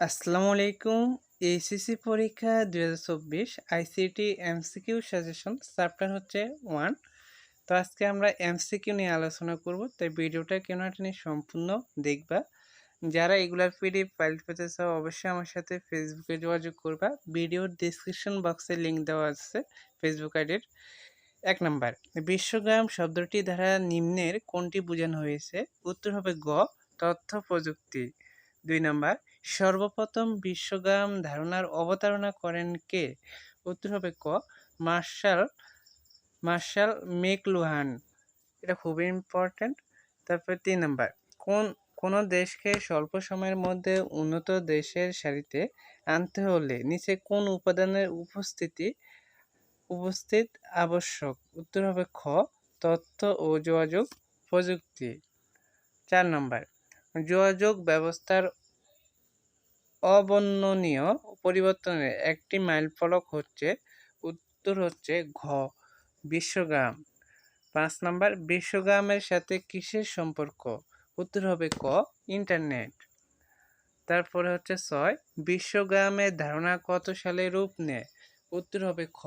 আসসালামু আলাইকুম। এইচএসসি পরীক্ষা দুই হাজার চব্বিশ আইসিটি এমসিকিউ সাজেশন চ্যাপ্টার হচ্ছে ওয়ান তো আজকে আমরা এমসিকিউ নিয়ে আলোচনা করব, তাই ভিডিওটা কেন নিয়ে সম্পূর্ণ দেখবা। যারা এগুলার পিডিএফ ফাইল পেতে চাও, অবশ্যই আমার সাথে ফেসবুকে যোগাযোগ করবা। ভিডিওর ডিসক্রিপশন বক্সে লিঙ্ক দেওয়া আছে ফেসবুক আইডির এক নাম্বার, বিশ্বগ্রাম শব্দটি দ্বারা নিম্নের কোনটি বোঝানো হয়েছে? উত্তর হবে গ, তথ্য প্রযুক্তি। দুই নাম্বার সর্বপ্রথম বিশ্বগ্রাম ধারণার অবতারণা করেন কে? উত্তর হবে ক, মার্শাল মার্শাল মেকলুহান। এটা খুবই ইম্পর্ট্যান্ট তারপর তিন নাম্বার, কোন, কোনো দেশকে স্বল্প সময়ের মধ্যে উন্নত দেশের সারিতে আনতে হলে নিচে কোন উপাদানের উপস্থিতি, উপস্থিত আবশ্যক? উত্তর হবে খ, তথ্য ও যোগাযোগ প্রযুক্তি। চার নম্বর, যোগাযোগ ব্যবস্থার অবর্ণনীয় পরিবর্তনের একটি মাইলফলক হচ্ছে, উত্তর হচ্ছে ঘ, বিশ্বগ্রাম। পাঁচ নম্বর, বিশ্বগ্রামের সাথে কিসের সম্পর্ক? উত্তর হবে ক, ইন্টারনেট। তারপরে হচ্ছে ছয়, বিশ্বগ্রামের ধারণা কত সালে রূপ নেয়? উত্তর হবে খ,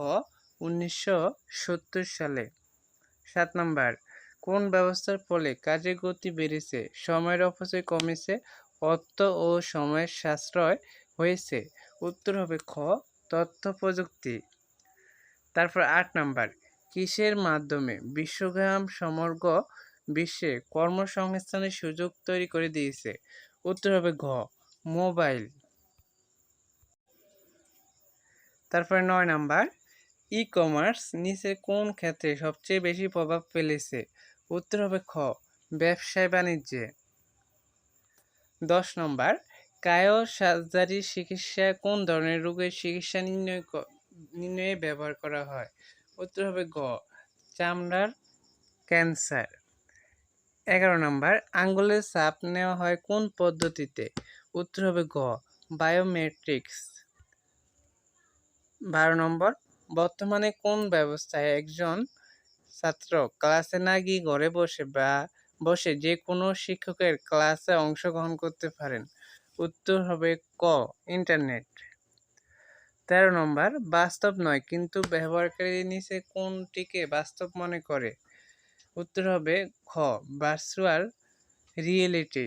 উনিশশো সত্তর সালে। সাত নম্বর, কোন ব্যবস্থার ফলে কাজের গতি বেড়েছে? সময়ের অপচয় কমেছে অর্থ ও সময়ের সাশ্রয় হয়েছে। উত্তর হবে খ, তথ্য প্রযুক্তি। তারপর আট নাম্বার, কিসের মাধ্যমে বিশ্বগ্রাম সমগ্র বিশ্বে কর্মসংস্থানের সুযোগ তৈরি করে দিয়েছে? উত্তর হবে ঘ, মোবাইল। তারপরে নয় নাম্বার ই কমার্স নিচে কোন ক্ষেত্রে সবচেয়ে বেশি প্রভাব ফেলেছে? উত্তর হবে খ, ব্যবসায় বাণিজ্যে। দশ নম্বর, কায়ো সার্জারি চিকিৎসা কোন ধরনের রোগের চিকিৎসা নির্ণয় নির্ণয়ে ব্যবহার করা হয়? উত্তর হবে গ, চামড়ার ক্যান্সার। এগারো নম্বর আঙ্গুলের চাপ নেওয়া হয় কোন পদ্ধতিতে? উত্তর হবে গ, বায়োমেট্রিক্স। বারো নম্বর, বর্তমানে কোন ব্যবস্থায় একজন ছাত্র ক্লাসে না গিয়ে ঘরে বসে বা বসে যে কোনো শিক্ষকের ক্লাসে অংশগ্রহণ করতে পারেন। উত্তর হবে ক, ইন্টারনেট। তেরো নম্বর, বাস্তব নয়, কিন্তু ব্যবহারকারী নিচে কোনটিকে বাস্তব মনে করে? উত্তর হবে খ, ভার্চুয়াল রিয়েলিটি।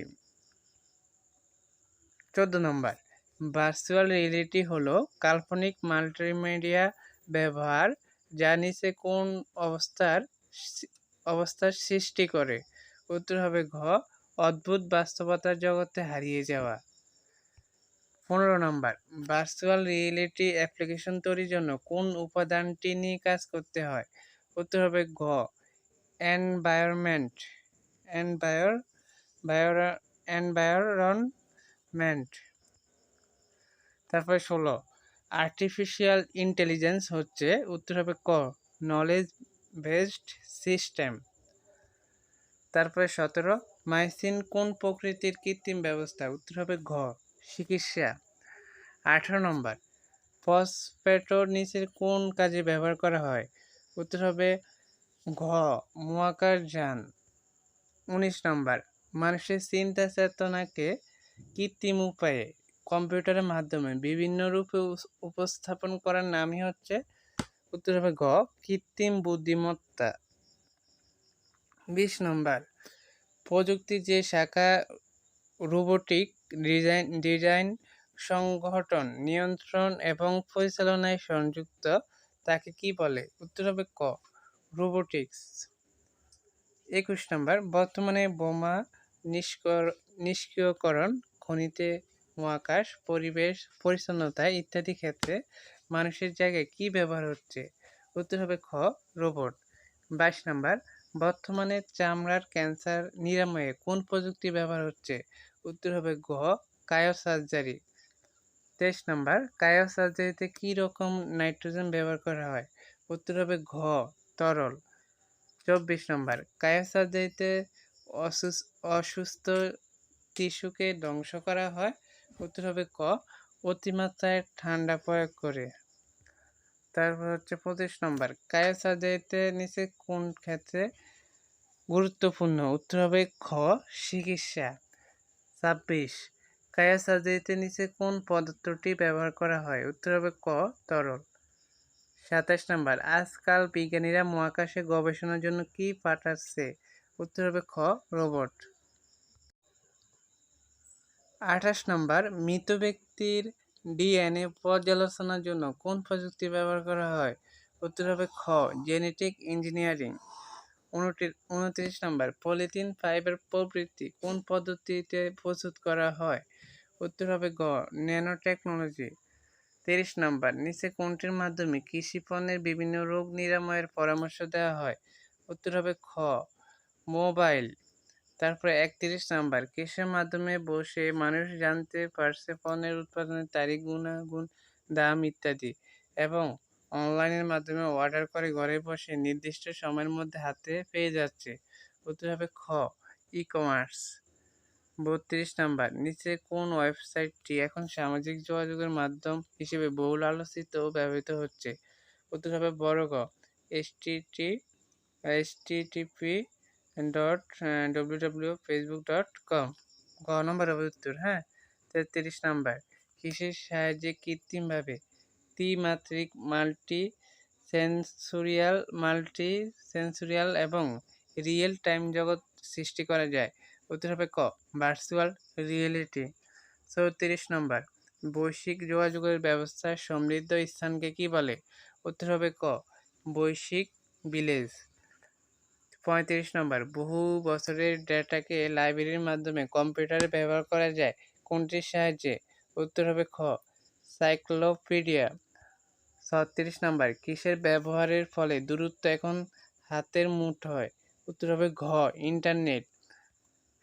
চোদ্দ নম্বর, ভার্চুয়াল রিয়েলিটি হলো কাল্পনিক মাল্টিমিডিয়া ব্যবহার যা নিচে কোন অবস্থার অবস্থার সৃষ্টি করে। উত্তর হবে ঘ, অদ্ভুত বাস্তবতার জগতে হারিয়ে যাওয়া। পনেরো নম্বর ভার্চুয়াল রিয়েলিটি অ্যাপ্লিকেশন তৈরির জন্য কোন উপাদানটি নিয়ে কাজ করতে হয়? উত্তর হবে ঘ এনভায়রনমেন্ট এনভায়র বায়োর এনভায়রনমেন্ট তারপরে ষোলো আর্টিফিশিয়াল ইন্টেলিজেন্স হচ্ছে উত্তর হবে ক নলেজ বেসড সিস্টেম তারপরে সতেরো, মাইসিন কোন প্রকৃতির কৃত্রিম ব্যবস্থা? উত্তর হবে ঘ, চিকিৎসা। আঠারো নম্বর ফসফেটোর নিচের কোন কাজে ব্যবহার করা হয়? উত্তর হবে ঘ, মহাকাশ যান। উনিশ নম্বর, মানুষের চিন্তা চেতনাকে কৃত্রিম উপায়ে কম্পিউটারের মাধ্যমে বিভিন্ন রূপে উপস্থাপন করার নামই হচ্ছে, উত্তর হবে ঘ, কৃত্রিম বুদ্ধিমত্তা। বিশ নম্বর। প্রযুক্তি যে শাখা, রোবোটিক ডিজাইন ডিজাইন সংগঠন, নিয়ন্ত্রণ এবং পরিচালনায় সংযুক্ত, তাকে কি বলে? উত্তর হবে ক, রোবোটিক্স। একুশ নম্বর, বর্তমানে বোমা নিষ্কর, নিষ্ক্রিয়করণ, খনিতে মহাকাশ, পরিবেশ, পরিচ্ছন্নতা ইত্যাদি ক্ষেত্রে মানুষের জায়গায় কি ব্যবহার হচ্ছে? উত্তর হবে খ, রোবট। বাইশ নাম্বার বর্তমানে চামড়ার ক্যান্সার নিরাময়ে কোন প্রযুক্তি ব্যবহার হচ্ছে? উত্তর হবে গ কায়ো সার্জারি তেইশ নাম্বার কায়ো সার্জারিতে কী রকম নাইট্রোজেন ব্যবহার করা হয়? উত্তর হবে ঘ, তরল। চব্বিশ নম্বর কায়ো সার্জারিতে অসুস্থ টিস্যুকে ধ্বংস করা হয়? উত্তর হবে ক, অতিমাত্রায় ঠান্ডা প্রয়োগ করে। তারপর হচ্ছে পঁচিশ নম্বর কায়া সার্জারিতে নিচে কোন ক্ষেত্রে গুরুত্বপূর্ণ? উত্তর হবে খ চিকিৎসা। ছাব্বিশ কায়া সার্জারিতে নিচে কোন পদার্থটি ব্যবহার করা হয়? উত্তর হবে ক, তরল। সাতাশ নম্বর, আজকাল বিজ্ঞানীরা মহাকাশে গবেষণার জন্য কি পাঠাচ্ছে? উত্তর হবে খ, রোবট। আঠাশ নম্বর, মৃত ব্যক্তির ডিএনএ পর্যালোচনার জন্য কোন প্রযুক্তি ব্যবহার করা হয়? উত্তর হবে খ, জেনেটিক ইঞ্জিনিয়ারিং। উনত্রিশ নম্বর, পলিথিন, ফাইবার প্রবৃত্তি কোন পদ্ধতিতে প্রস্তুত করা হয়? উত্তর হবে গ ন্যানো টেকনোলজি তিরিশ নম্বর, নিচে কোনটির মাধ্যমে কৃষি পণ্যের বিভিন্ন রোগ নিরাময়ের পরামর্শ দেওয়া হয়? উত্তর হবে খ, মোবাইল। তারপরে একত্রিশ নাম্বার, কিসের মাধ্যমে বসে মানুষ জানতে পারছে পণ্যের উৎপাদনের তারিখ, গুণাগুণ, দাম ইত্যাদি এবং অনলাইনের মাধ্যমে অর্ডার করে ঘরে বসে নির্দিষ্ট সময়ের মধ্যে হাতে পেয়ে যাচ্ছে। উত্তর হবে খ ই কমার্স বত্রিশ নাম্বার, নিচে কোন ওয়েবসাইটটি এখন সামাজিক যোগাযোগের মাধ্যম হিসেবে বহুল আলোচিত ও ব্যবহৃত হচ্ছে? উত্তর হবে বড় গ, S T T, S T TP dot W W Facebook dot com গ নম্বর হবে উত্তর হ্যাঁ? তেত্রিশ নাম্বার। কিসের সাহায্যে কৃত্রিমভাবে? ত্রিমাত্রিক মাল্টি সেন্সুরিয়াল মাল্টি সেন্সুরিয়াল এবং রিয়েল টাইম জগৎ সৃষ্টি করা যায়। উত্তর হবে ক ভার্চুয়াল রিয়েলিটি চৌত্রিশ নম্বর, বৈশ্বিক যোগাযোগের ব্যবস্থার সমৃদ্ধ স্থানকে কি বলে? উত্তর হবে ক, বৈশ্বিক ভিলেজ পঁয়ত্রিশ নম্বর, বহু বছরের ডেটাকে লাইব্রেরির মাধ্যমে কম্পিউটারে ব্যবহার করা যায়, কোনটির সাহায্যে? উত্তর হবে খ, সাইক্লোপিডিয়া। ছত্রিশ নম্বর, কিসের ব্যবহারের ফলে দূরত্ব এখন হাতের মুঠোয় উত্তর হবে ঘ, ইন্টারনেট।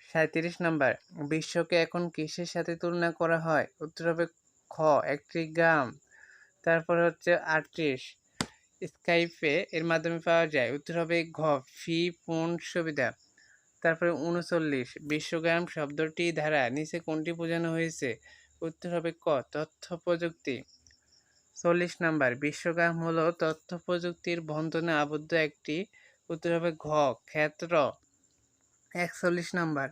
সাঁত্রিশ নম্বর, বিশ্বকে এখন কিসের সাথে তুলনা করা হয়? উত্তর হবে খ, একটি গ্রাম। তারপর হচ্ছে আটত্রিশ। স্কাইপে এর মাধ্যমে পাওয়া যায়। উত্তর হবে ঘ, ফি, ফোন সুবিধা। তারপরে উনচল্লিশ, বিশ্বগ্রাম শব্দটি দ্বারা নিচে কোনটি বোঝানো হয়েছে? উত্তর হবে ক, তথ্য প্রযুক্তি। চল্লিশ নাম্বার, বিশ্বগ্রাম হলো তথ্য প্রযুক্তির বন্ধনে আবদ্ধ একটি। উত্তর হবে ঘ, ক্ষেত্র। একচল্লিশ নাম্বার,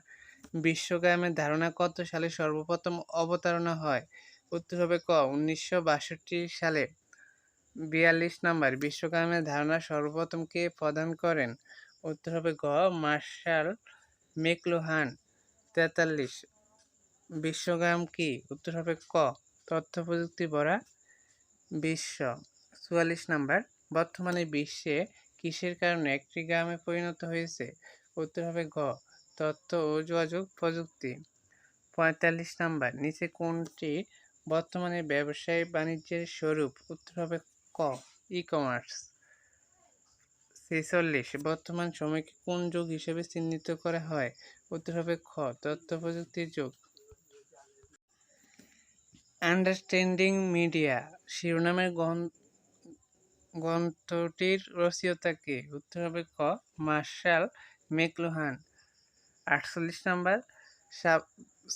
বিশ্বগ্রামের ধারণা কত সালে সর্বপ্রথম অবতারণা হয়? উত্তর হবে ক, উনিশশো বাষট্টি সালে। বিয়াল্লিশ নম্বর বিশ্বগ্রামের ধারণা সর্বপ্রথম কে প্রদান করেন? উত্তর হবে গ, মার্শাল মেকলুহান, তেতাল্লিশ। বিশ্বগ্রাম কি? উত্তর হবে ক, তথ্য প্রযুক্তি ভরা বিশ্ব। চুয়াল্লিশ নাম্বার, বর্তমানে বিশ্বে কিসের কারণে একটি গ্রামে পরিণত হয়েছে? উত্তর হবে গ, তথ্য ও যোগাযোগ প্রযুক্তি। পঁয়তাল্লিশ নাম্বার, নিচে কোনটি বর্তমানে ব্যবসায় বাণিজ্যের স্বরূপ? উত্তর হবে ক ই কমার্স ছেচল্লিশ, বর্তমান সময়কে কোন যুগ হিসেবে চিহ্নিত করা হয়? উত্তর হবে খ তথ্য প্রযুক্তির যুগ। আন্ডারস্ট্যান্ডিং মিডিয়া, শিরোনামের গ্রন্থটির রচয়িতা কে? উত্তর হবে ক, মার্শাল মেকলুহান। আটচল্লিশ নাম্বার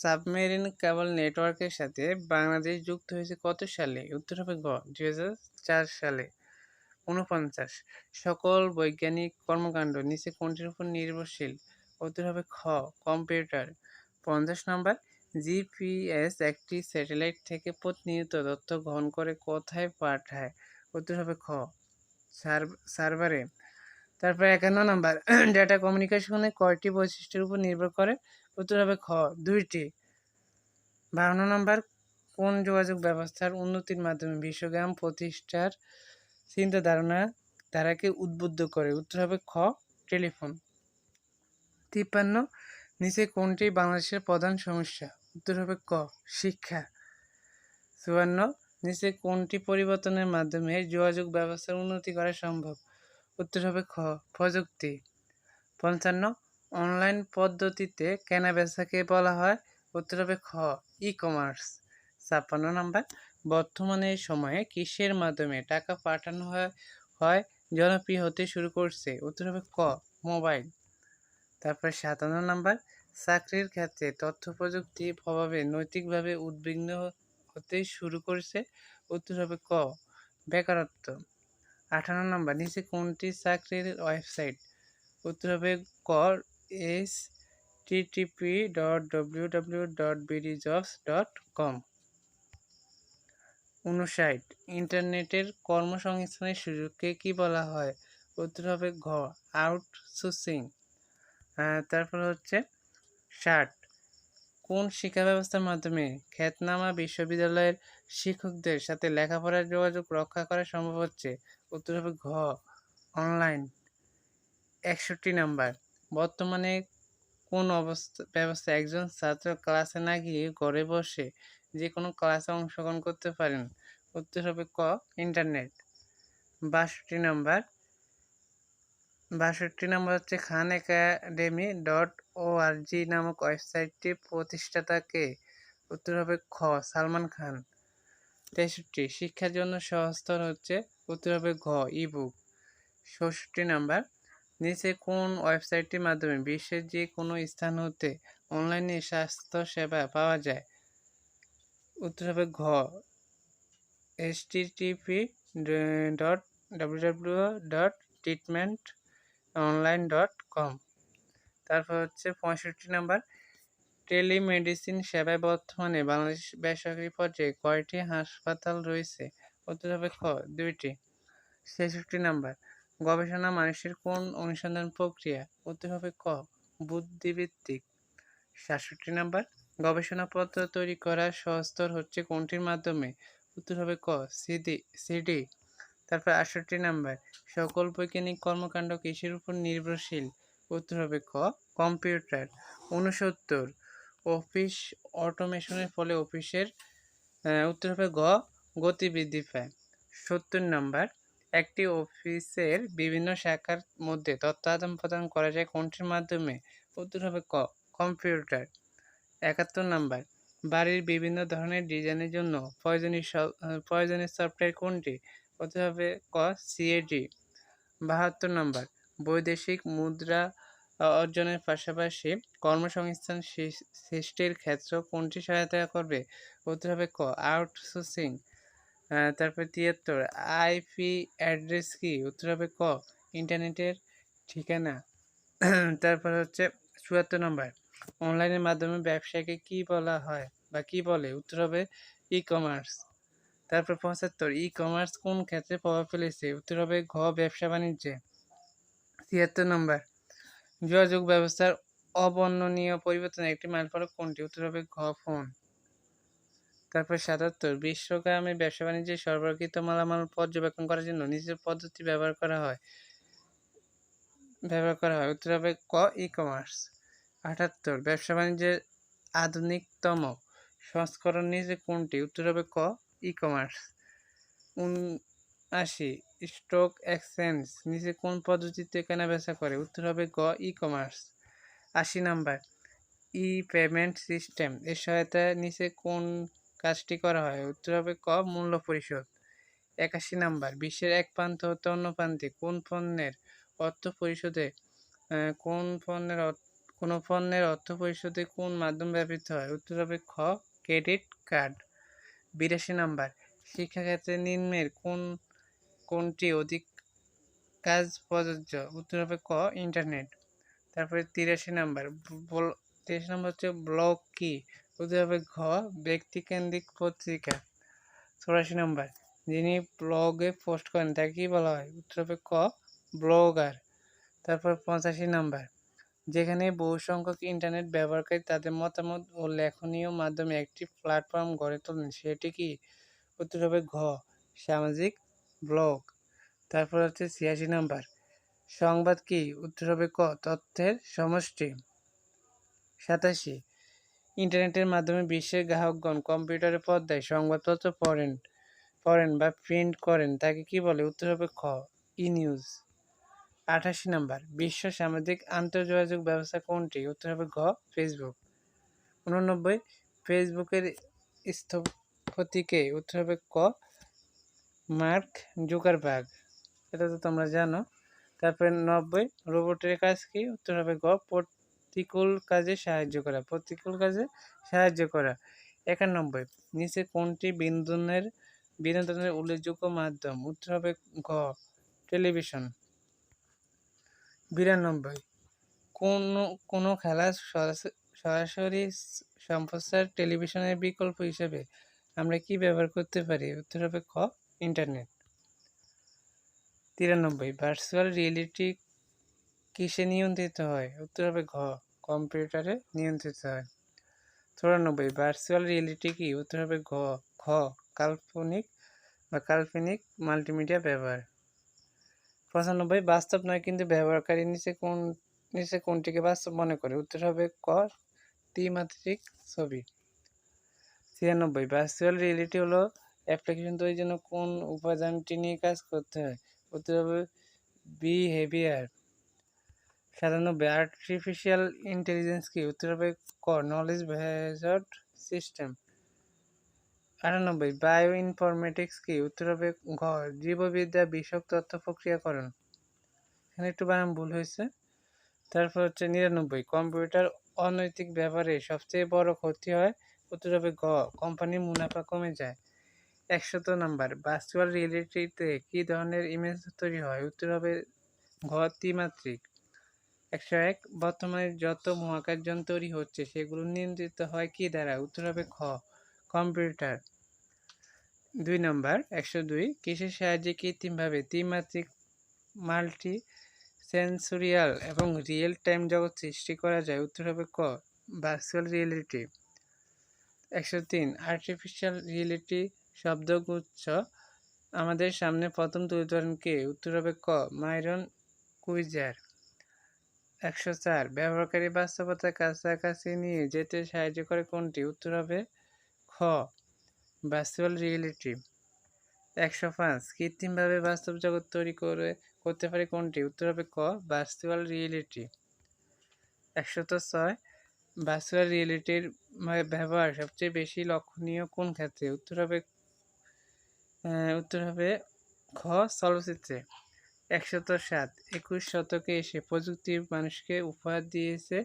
সাবমেরিন কেবল নেটওয়ার্কের সাথে বাংলাদেশ যুক্ত হয়েছে কত সালে? উত্তর হবে গ, দুই সালে উনপঞ্চাশ সকল বৈজ্ঞানিক কর্মকাণ্ড নিচে কোনটির উপর নির্ভরশীল? উত্তর হবে খ, কম্পিউটার। পঞ্চাশ নম্বর, জিপিএস একটি স্যাটেলাইট থেকে প্রতিনিয়ত তথ্য গ্রহণ করে কোথায় পাঠায়? উত্তর হবে খ সার্ভারে। তারপরে একান্ন নাম্বার, ডেটা কমিউনিকেশনে কয়টি বৈশিষ্ট্যের উপর নির্ভর করে? উত্তর হবে খ, দুইটি। বাহান্ন নম্বর কোন যোগাযোগ ব্যবস্থার উন্নতির মাধ্যমে বিশ্বগ্রাম প্রতিষ্ঠার চিন্তা ধারণা ধারাকে উদ্বুদ্ধ করে। উত্তর হবে খ, টেলিফোন। তিপ্পান্ন, নিচে কোনটি বাংলাদেশের প্রধান সমস্যা? উত্তর হবে ক, শিক্ষা। চুয়ান্ন, নিচে কোনটি পরিবর্তনের মাধ্যমে যোগাযোগ ব্যবস্থার উন্নতি করা সম্ভব? উত্তর হবে খ, প্রযুক্তি। পঞ্চান্ন, অনলাইন পদ্ধতিতে কেনা বেচাকে বলা হয়। উত্তর হবে খ ই কমার্স ছাপ্পান্ন নাম্বার, বর্তমানে সময়ে কিসের মাধ্যমে টাকা পাঠানো হয় জনপ্রিয় হতে শুরু করছে? উত্তর হবে ক, মোবাইল। তারপর সাতান্ন নাম্বার, চাকরির ক্ষেত্রে তথ্য প্রযুক্তি প্রভাবে নৈতিকভাবে উদ্বিগ্ন হতে শুরু করছে? উত্তর হবে ক, বেকারত্ব। আঠান্ন নম্বর, নিচে কোনটি চাকরির ওয়েবসাইট? উত্তর হবে ক S TTP dot W W dot BD jobs dot com উনষাট ইন্টারনেটের কর্মসংস্থানের সুযোগকে কি বলা হয়? উত্তর হবে ঘ, আউটসোর্সিং। তারপর হচ্ছে ষাট। কোন শিক্ষা ব্যবস্থার মাধ্যমে খ্যাতনামা বিশ্ববিদ্যালয়ের শিক্ষকদের সাথে লেখাপড়ার যোগাযোগ রক্ষা করা সম্ভব হচ্ছে? উত্তর হবে ঘ, অনলাইন। একষট্টি নাম্বার। বর্তমানে কোন অবস্থা ব্যবস্থা একজন ছাত্র ক্লাসে না গিয়ে ঘরে বসে যে কোনো ক্লাসে অংশগ্রহণ করতে পারেন। উত্তর হবে ক ইন্টারনেট বাষট্টি নাম্বার বাষট্টি নম্বর হচ্ছে খান একাডেমি ডট ও আর জি নামক ওয়েবসাইটটি প্রতিষ্ঠাতাকে। উত্তর হবে খ, সালমান খান। তেষট্টি, শিক্ষার জন্য সহজতর হচ্ছে, উত্তর হবে ঘ ইবুক ষষ্ঠী নাম্বার নিচে কোন ওয়েবসাইটটির মাধ্যমে বিশ্বের যে কোনো স্থান হতে অনলাইনে স্বাস্থ্য সেবা পাওয়া যায়? উত্তর হবে ঘ। S TP dot W W dot treatment online dot com তারপর হচ্ছে পঁয়ষট্টি নাম্বার। টেলিমেডিসিন সেবায় বর্তমানে বাংলাদেশ বেসরকারি পর্যায়ে কয়টি হাসপাতাল রয়েছে? উত্তর হবে খ দুইটি। ছেষট্টি নাম্বার। গবেষণা মানুষের কোন অনুসন্ধান প্রক্রিয়া? উত্তর হবে ক বুদ্ধিভিত্তিক সাতষট্টি নাম্বার। গবেষণাপত্র তৈরি করার সহস্তর হচ্ছে কোনটির মাধ্যমে? উত্তর হবে ক, সিডি সিডি। তারপর আটষট্টি নাম্বার, সকল বৈজ্ঞানিক কর্মকাণ্ড কিসের উপর নির্ভরশীল? উত্তর হবে ক, কম্পিউটার। উনসত্তর অফিস অটোমেশনের ফলে অফিসের উত্তর হবে গ, গতি বৃদ্ধি পায়। সত্তর নাম্বার, একটি অফিসের বিভিন্ন শাখার মধ্যে তথ্য আদান প্রদান করা যায় কোনটির মাধ্যমে? উত্তর হবে ক, কম্পিউটার। একাত্তর নাম্বার। বাড়ির বিভিন্ন ধরনের ডিজাইনের জন্য প্রয়োজনীয় প্রয়োজনীয় সফটওয়্যার কোনটি? হতে হবে ক সিএডি বাহাত্তর নম্বর। বৈদেশিক মুদ্রা অর্জনের পাশাপাশি কর্মসংস্থান সৃষ্টির ক্ষেত্র কোনটি সহায়তা করবে? উত্তর হবে ক, আউটসোর্সিং। তারপর তিয়াত্তর আইপি অ্যাড্রেস কি? উত্তর হবে ক, ইন্টারনেটের ঠিকানা। তারপর হচ্ছে চুয়াত্তর নম্বর। অনলাইনের মাধ্যমে ব্যবসাকে কি বলা হয় বা কি বলে? উত্তর হবে ই কমার্স তারপর পঁচাত্তর ই কমার্স কোন ক্ষেত্রে প্রভাব ফেলেছে? উত্তর হবে ঘ, ব্যবসা বাণিজ্যে। তিয়াত্তর নম্বর, যোগাযোগ ব্যবস্থার অবর্ণনীয় পরিবর্তন একটি মাইলফলক কোনটি? উত্তর হবে ঘ, ফোন। তারপর সাতাত্তর, বিশ্বগ্রামে ব্যবসা বাণিজ্যে সরবরাহকৃত মালামাল পর্যবেক্ষণ করার জন্য নিজের পদ্ধতি ব্যবহার করা হয়। ব্যবহার করা হয়। উত্তর হবে ক ই কমার্স আটাত্তর, ব্যবসা বাণিজ্যের আধুনিকতম সংস্করণ নিজে কোনটি? উত্তর হবে ক ই কমার্স উনআশি স্টক এক্সচেঞ্জ নিচে কোন পদ্ধতিতে কেনা বেচা করে? উত্তর হবে গ ই কমার্স আশি নাম্বার ই পেমেন্ট সিস্টেম এর সহায়তায় নিচে কোন কাজটি করা হয়? উত্তর হবে ক, মূল্য পরিশোধ। একাশি নাম্বার, বিশ্বের এক প্রান্ত হতে অন্য প্রান্তে কোন পণ্যের অর্থ পরিশোধে কোন পণ্যের কোন পণ্যের অর্থ পরিশোধে কোন মাধ্যম ব্যবহৃত হয়? উত্তর হবে খ ক্রেডিট কার্ড, বিরাশি নাম্বার। শিক্ষাক্ষেত্রে নিম্নের কোন, কোনটি অধিক কাজ প্রযোজ্য? উত্তর হবে ক ইন্টারনেট, তারপরে তিরাশি নাম্বার। তিরাশি নাম্বার হচ্ছে ব্লগ কি? উত্তর হবে ঘ ব্যক্তিকেন্দ্রিক পত্রিকা, চৌরাশি নাম্বার। যিনি ব্লগে পোস্ট করেন, তাকে কি বলা হয়? উত্তর হবে ক ব্লগার, তারপর পঁচাশি নাম্বার। যেখানে বহু সংখ্যক ইন্টারনেট ব্যবহারকারী তাদের মতামত ও লেখনীয় মাধ্যমে একটি প্ল্যাটফর্ম গড়ে তোলেন। সেটি কি? উত্তর হবে ঘ, সামাজিক ব্লগ। তারপর হচ্ছে ছিয়াশি নাম্বার। সংবাদ কি? উত্তর হবে ক, তথ্যের সমষ্টি। সাতাশি, ইন্টারনেটের মাধ্যমে বিশ্বের গ্রাহকগণ কম্পিউটারের পর্দায় সংবাদপত্র পড়েন পড়েন বা প্রিন্ট করেন, তাকে কি বলে? উত্তর হবে খ ই নিউজ আঠাশি নাম্বার, বিশ্ব সামাজিক আন্তর্যোগাযোগ ব্যবস্থা কোনটি? উত্তর হবে ঘ, ফেসবুক। উননব্বই, ফেসবুকের স্থপতিকে উত্তর হবে ক, মার্ক জুকারবার্গ। এটা তো তোমরা জানো। তারপরে নব্বই, রোবটের কাজ কি? উত্তর হবে গ প্রতিকূল কাজে সাহায্য করা। প্রতিকূল কাজে সাহায্য করা। একানব্বই, নিচে কোনটি বিনোদনের বিনোদনের উল্লেখযোগ্য মাধ্যম? উত্তর হবে ঘ, টেলিভিশন। বিরানব্বই। কোনো কোনো খেলা সরাস- সরাসরি সম্প্রচার টেলিভিশনের বিকল্প হিসেবে আমরা কি ব্যবহার করতে পারি? উত্তর হবে খ ইন্টারনেট। তিরানব্বই ভার্চুয়াল রিয়েলিটি কিসে নিয়ন্ত্রিত হয়? উত্তর হবে ঘ, কম্পিউটারে নিয়ন্ত্রিত হয়। চুরানব্বই ভার্চুয়াল রিয়েলিটি কি? উত্তর হবে ঘ খ কাল্পনিক বা কাল্পনিক মাল্টিমিডিয়া ব্যবহার। পঁচানব্বই বাস্তব নয়, কিন্তু ব্যবহারকারী নিচে কোন, নিচে কোনটিকে বাস্তব মনে করে? উত্তর হবে ক, ত্রিমাত্রিক ছবি। ছিয়ানব্বই ভার্চুয়াল রিয়েলিটি হলো অ্যাপ্লিকেশন তৈরির জন্য কোন উপাদানটি নিয়ে কাজ করতে হয়? উত্তর হবে বিহেভিয়ার সাতানব্বই আর্টিফিশিয়াল ইন্টেলিজেন্স কি? উত্তর হবে ক নলেজ বেজড সিস্টেম আটানব্বই বায়ো ইনফরমেটিক্স কি? উত্তর হবে ঘ, জীববিদ্যা বিষয়ক তথ্য প্রক্রিয়াকরণ। এখানে একটু বানান ভুল হয়েছে। তারপর হচ্ছে নিরানব্বই, কম্পিউটার অনৈতিক ব্যাপারে সবচেয়ে বড় ক্ষতি হয়। উত্তর হবে গ কোম্পানির মুনাফা কমে যায়। একশত নাম্বার ভার্চুয়াল রিয়েলিটিতে কি ধরনের ইমেজ তৈরি হয়? উত্তর হবে ঘ, ত্রিমাত্রিক। একশো এক, বর্তমানে যত মহাকাশযান তৈরি হচ্ছে, সেগুলো নিয়ন্ত্রিত হয় কি দ্বারা? উত্তর হবে খ কম্পিউটার। দুই নম্বর, একশো দুই কৃষির সাহায্যে কৃত্রিমভাবে ত্রিমাত্রিক মাল্টি সেন্সুরিয়াল এবং রিয়েল টাইম জগৎ সৃষ্টি করা যায়? উত্তর হবে ক, ভার্চুয়াল রিয়েলিটি। একশো তিন, আর্টিফিশিয়াল রিয়েলিটি শব্দগুচ্ছ। আমাদের সামনে প্রথম তুলে ধরেন কে উত্তর হবে ক, মাইরন কুইজার। একশো চার, ব্যবহারকারী বাস্তবতার কাছাকাছি নিয়ে যেতে সাহায্য করে কোনটি? উত্তর হবে খ ভার্চুয়াল রিয়েলিটি একশো পাঁচ, কৃত্রিমভাবে বাস্তব জগৎ তৈরি করে, করতে পারে কোনটি? উত্তর হবে ক ভার্চুয়াল রিয়েলিটি একশত ছয় ভার্চুয়াল রিয়েলিটির ব্যবহার সবচেয়ে বেশি লক্ষণীয় কোন ক্ষেত্রে? উত্তর হবে উত্তর হবে খ, চলচ্চিত্রে। একশত সাত, একুশ শতকে এসে প্রযুক্তি মানুষকে উপহার দিয়েছে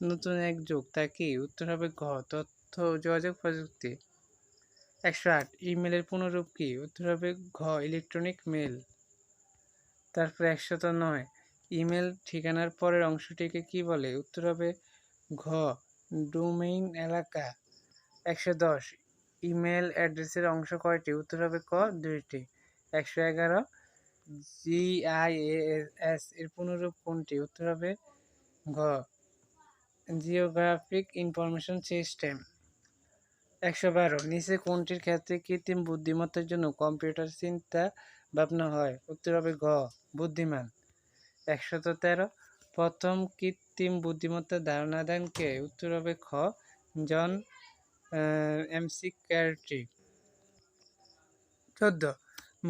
নতুন এক যুগ। তা কি? উত্তর হবে ঘ তথ্য, যোগাযোগ প্রযুক্তি। একশো আট ইমেলের পুনরূপ কি? উত্তর হবে, ঘ, ইলেকট্রনিক মেল তারপর একশত নয়, ইমেল ঠিকানার পরের অংশটিকে কি বলে? উত্তর হবে, ঘ, ডোমেইন এলাকা। একশো দশ, ইমেল অ্যাড্রেসের অংশ কয়টি? উত্তর হবে, ক, দুইটি। একশো এগারো জিআইএস এর পুনরূপ কোনটি? উত্তর হবে, ঘ, জিওগ্রাফিক ইনফরমেশন সিস্টেম। একশো বারো। নিচে কোনটির ক্ষেত্রে কৃত্রিম বুদ্ধিমত্তার জন্য কম্পিউটার চিন্তা ভাবনা হয়? উত্তর হবে ঘ, বুদ্ধিমান। একশত তেরো, প্রথম কৃত্রিম বুদ্ধিমত্তার ধারণা দেন কে উত্তর হবে খ, জন এমসি ক্যারটি চোদ্দ,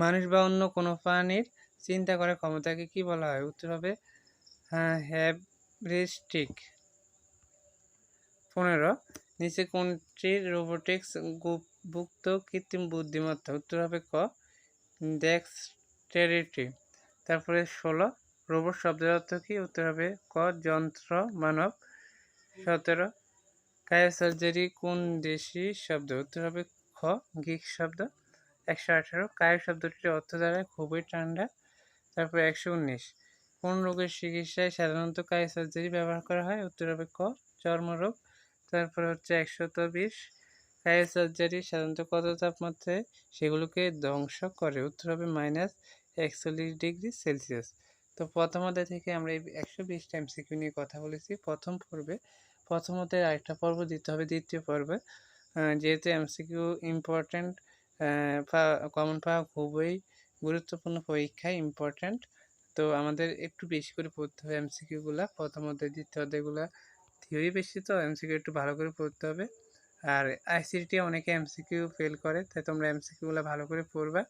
মানুষ বা অন্য কোনো প্রাণীর চিন্তা করার ক্ষমতাকে কি বলা হয়? উত্তর হবে হ্যাঁ হ্যাবরিস্টিক। পনেরো নিচে কোনটির রোবোটিক্স ভুক্ত কৃত্রিম বুদ্ধিমত্তা? উত্তর হবে ক ডেক্সটেরিটি তারপরে ষোলো রোবট শব্দের অর্থ কি? উত্তর হবে ক, যন্ত্র, মানব। সতেরো কায়া সার্জারি কোন দেশি শব্দ? উত্তর হবে খ গিক শব্দ। একশো আঠারো, কায় শব্দটির অর্থ দ্বারা খুবই ঠান্ডা। তারপরে একশো উনিশ, কোন রোগের চিকিৎসায় সাধারণত কায় সার্জারি ব্যবহার করা হয়? উত্তর হবে ক, চর্মরোগ। তারপর হচ্ছে একশত বিশ। কায় সার্জারি সাধারণত কত তাপমাত্রায়? সেগুলোকে ধ্বংস করে। উত্তর হবে মাইনাস একচল্লিশ ডিগ্রি সেলসিয়াস। তো প্রথম অধ্যায় থেকে আমরা এই একশো বিশ টাইম সিকিউ নিয়ে কথা বলেছি। প্রথম পর্বে প্রথমত আরেকটা পর্ব দিতে হবে, দ্বিতীয় পর্বে। যেহেতু এমসিকিউ ইম্পর্ট্যান্ট কমন পাওয়া খুবই গুরুত্বপূর্ণ, পরীক্ষায় ইম্পর্ট্যান্ট তো আমাদের একটু বেশি করে পড়তে হবে এমসিকিউগুলো প্রথম অধ্যায়, দ্বিতীয় অধ্যায়গুলো। থিওরি বেশি তো এমসিকিউ একটু ভালো করে পড়তে হবে। আর আইসিটি অনেকে এমসিকিউ ফেল করে, তাই তোমরা এমসিকিউগুলো ভালো করে পড়বা।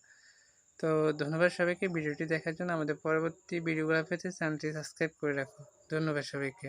তো ধন্যবাদ সবাইকে, ভিডিওটি দেখার জন্য আমাদের পরবর্তী ভিডিওগুলো পেতে চ্যানেলটি সাবস্ক্রাইব করে রাখো। ধন্যবাদ সবাইকে।